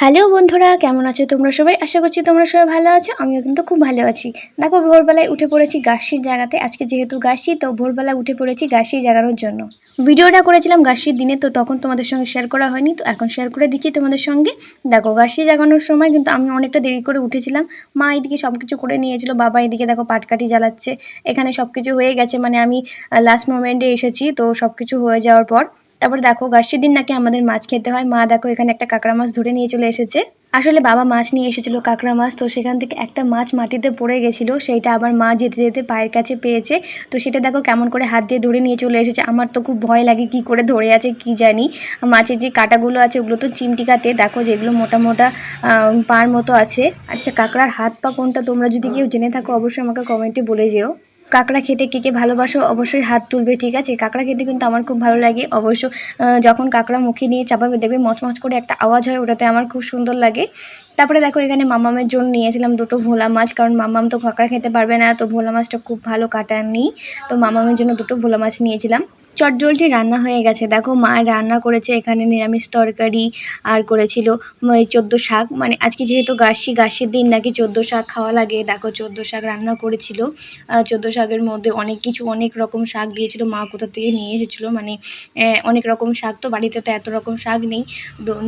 Hello বন্ধুরা, কেমন আছো তোমরা সবাই? আশা করছি তোমরা সবাই ভালো আছো, আমিও কিন্তু খুব ভালো আছি। দেখো, ভোরবেলায় উঠে পড়েছি গাছির জায়গাতে, আজকে যেহেতু গাছি তো ভোরবেলায় উঠে পড়েছি গাছি জাগানোর জন্য। ভিডিওটা করেছিলাম গাছির দিনে, তো তখন তোমাদের সঙ্গে শেয়ার করা হয়নি, তো এখন শেয়ার করে দিচ্ছি তোমাদের সঙ্গে। দেখো গাছি জাগানোর সময় কিন্তু আমি অনেকটা দেরি করে উঠেছিলাম। মা এদিকে সব কিছু করে নিয়েছিল, বাবা এদিকে দেখো পাটকাঠি জ্বালাচ্ছে। এখানে সব কিছু হয়ে গেছে মানে আমি লাস্ট মোমেন্টে এসেছি, তো সব কিছু হয়ে যাওয়ার পর তারপরে দেখো, গাছের দিন নাকি আমাদের মাছ খেতে হয়। মা দেখো, এখানে একটা কাঁকড়া মাছ ধরে নিয়ে চলে এসেছে। আসলে বাবা মাছ নিয়ে এসেছিল কাঁকড়া মাছ, তো সেখান থেকে একটা মাছ মাটিতে পড়ে গেছিল। সেইটা আবার মা যেতে যেতে পায়ের কাছে পেয়েছে। তো সেটা দেখো, কেমন করে হাত দিয়ে ধরে নিয়ে চলে এসেছে। আমার তো খুব ভয় লাগে কি করে ধরে আছে, কি জানি। মাছের যে কাঁটাগুলো আছে, ওগুলো তো চিমটি কাটে। দেখো যেগুলো মোটা মোটা পার মতো আছে। আচ্ছা কাঁকড়ার হাত পা কোনটা? তোমরা যদি কেউ জেনে থাকো, অবশ্যই আমাকে কমেন্টে বলে যেও। কাঁকড়া খেতে কে কে ভালোবাসো অবশ্যই হাত তুলবে, ঠিক আছে? কাঁকড়া খেতে কিন্তু আমার খুব ভালো লাগে। অবশ্য যখন কাঁকড়া মুখে নিয়ে চাপাবে, দেখবে মচমচ করে একটা আওয়াজ হয়, ওটাতে আমার খুব সুন্দর লাগে। তারপরে দেখো এখানে মামামের জন্য নিয়েছিলাম দুটো ভোলা মাছ, কারণ মামাম তো কাঁকড়া খেতে পারবে না, তো ভোলা মাছটা খুব ভালো কাটাননি তো মামামের জন্য দুটো ভোলা মাছ নিয়েছিলাম। চটজলটি রান্না হয়ে গেছে। দেখো মা রান্না করেছে, এখানে নিরামিষ তরকারি আর করেছিল চোদ্দ শাক। মানে আজকে যেহেতু গাছি গাছের দিন নাকি চোদ্দ শাক খাওয়া লাগে। দেখো চোদ্দ শাক রান্না করেছিল। চোদ্দ শাকের মধ্যে অনেক কিছু, অনেক রকম শাক দিয়েছিল। মা কোথা থেকে নিয়ে এসেছিল? মানে অনেক রকম শাক তো, বাড়িতে তো এত রকম শাক নেই।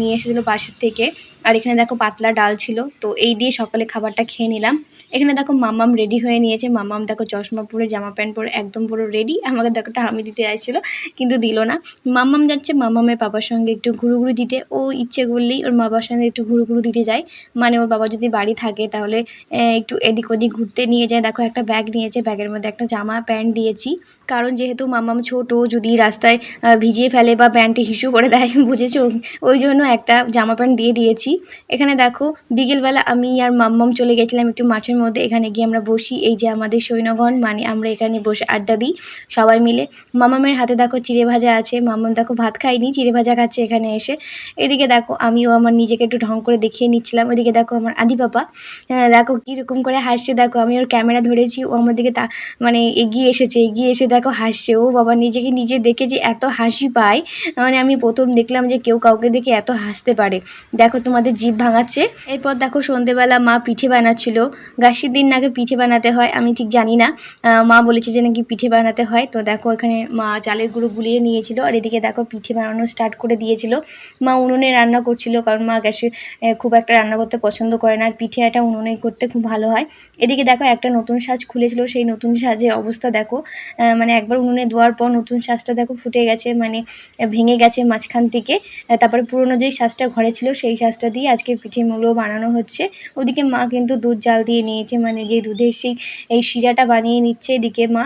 নিয়ে এসেছিল পাশের থেকে। আর এখানে দেখো পাতলা ডাল ছিল। তো এই দিয়ে সকালে খাবারটা খেয়ে নিলাম। এখানে দেখো মামাম রেডি হয়ে নিয়েছে। মামাম দেখো চশমা পরে, জামা প্যান্ট পরে একদম পুরো রেডি আমাকে দেখো হামি দিতে চাইছিল কিন্তু দিল না। মামাম যাচ্ছে মামামের বাবার সঙ্গে একটু ঘুরুঘুরু দিতে। ও ইচ্ছে করলেই ওর বাবার সঙ্গে একটু ঘুরুঘুরু দিতে যায়। মানে ওর বাবা যদি বাড়ি থাকে তাহলে একটু এদিক ওদিক ঘুরতে নিয়ে যায়। দেখো একটা ব্যাগ নিয়েছে, ব্যাগের মধ্যে একটা জামা প্যান্ট দিয়েছি। কারণ যেহেতু মামাম ছোট, যদি রাস্তায় ভিজিয়ে ফেলে বা প্যান্টে হিসু করে দেয়, বুঝেছ? ওই জন্য একটা জামা প্যান্ট দিয়ে দিয়েছি। এখানে দেখো, বিকেলবেলা আমি আর মাম্মাম চলে গেছিলাম একটু মাঠের মধ্যে এখানে গিয়ে আমরা বসি। এই যে আমাদের সৈন্যগণ মানে আমরা এখানে বসে আড্ডা দিই সবাই মিলে। মামামের হাতে দেখো চিড়ে ভাজা আছে। মামাম দেখো ভাত খাইনি চিড়ে ভাজা খাচ্ছে এখানে এসে। এদিকে দেখো আমিও আমার নিজেকে একটু ঢং করে দেখিয়ে নিচ্ছিলাম। ওইদিকে দেখো আমার আদি বাবা দেখো কীরকম করে হাসছে। দেখো আমি ওর ক্যামেরা ধরেছি, ও আমার দিকে তা মানে এগিয়ে এসেছে, এগিয়ে এসে দেখো হাসছে। ও বাবা, নিজেকে নিজে দেখে যে এত হাসি পায়। মানে আমি প্রথম দেখলাম যে কেউ কাউকে দেখে এত হাসতে পারে। দেখো তোমাদের জিভ ভাঙাচ্ছে। এরপর দেখো সন্ধেবেলা মা পিঠে বানাচ্ছিল। গাছের দিন নাকি পিঠে বানাতে হয়, আমি ঠিক জানি না। মা বলেছে যে নাকি পিঠে বানাতে হয়। তো দেখো, এখানে মা চালের গুঁড়ো গুলিয়ে নিয়েছিল আর এদিকে দেখো পিঠে বানানো স্টার্ট করে দিয়েছিল। মা উনুনে রান্না করছিল কারণ মা গ্যাসে খুব একটা রান্না করতে পছন্দ করে না। আর পিঠে এটা উনুনে করতে খুব ভালো হয়। এদিকে দেখো, একটা নতুন সাজ খুলেছিল। সেই নতুন সাজের অবস্থা দেখো মানে একবার উনুনে দেওয়ার পর নতুন সাজটা দেখো ফুটে গেছে মানে ভেঙে গেছে মাঝখান থেকে। তারপরে পুরনো যেই সাজটা ঘরে ছিল সেই সাজটা দিয়ে আজকে পিঠে মুলো বানানো হচ্ছে। ওদিকে মা কিন্তু দুধ জাল দিয়ে নিয়েছে মানে যে দুধের সেই, এই শিরাটা বানিয়ে নিচ্ছে, এদিকে মা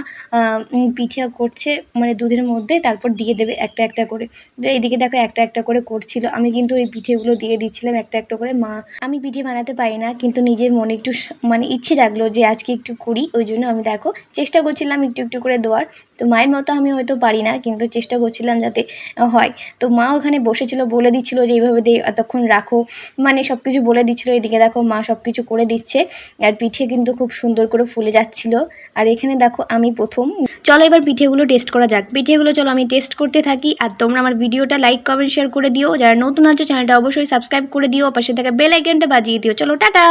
পিঠা পিঠে করছে মানে দুধের মধ্যে, তারপর দিয়ে দেবে একটা একটা করে। তো এইদিকে দেখো একটা একটা করে করছিল। আমি কিন্তু এই পিঠেগুলো দিয়ে দিচ্ছিলাম একটা একটা করে, মা। আমি পিঠে বানাতে পারি না, কিন্তু নিজের মনে একটু মানে ইচ্ছে জাগলো যে আজকে একটু করি, ওই জন্য আমি দেখো চেষ্টা করছিলাম একটু একটু করে দেওয়ার। তো মায়ের মতো আমি হয়তো পারি না, কিন্তু চেষ্টা করছিলাম যাতে হয়। তো মা ওখানে বসেছিল, বলে দিচ্ছিল যে এইভাবে দিয়ে এতক্ষণ রাখো। মানে সব কিছু বলে দিচ্ছিল, এদিকে দেখো মা সব কিছু করে দিচ্ছে। আর পিঠে কিন্তু খুব সুন্দর করে ফুলে যাচ্ছিল। আর এখানে দেখো আমি প্রথম। চলো এবার পিঠেগুলো টেস্ট করা যাক। পিঠেগুলো চলো আমি টেস্ট করতে থাকি। আর তোমরা আমার ভিডিওটা লাইক কমেন্ট শেয়ার করে দিও। যারা নতুন আছো চ্যানেলটা অবশ্যই সাবস্ক্রাইব করে দিও। পাশে থাকা বেল আইকনটা বাজিয়ে দিও। চলো, টাটা!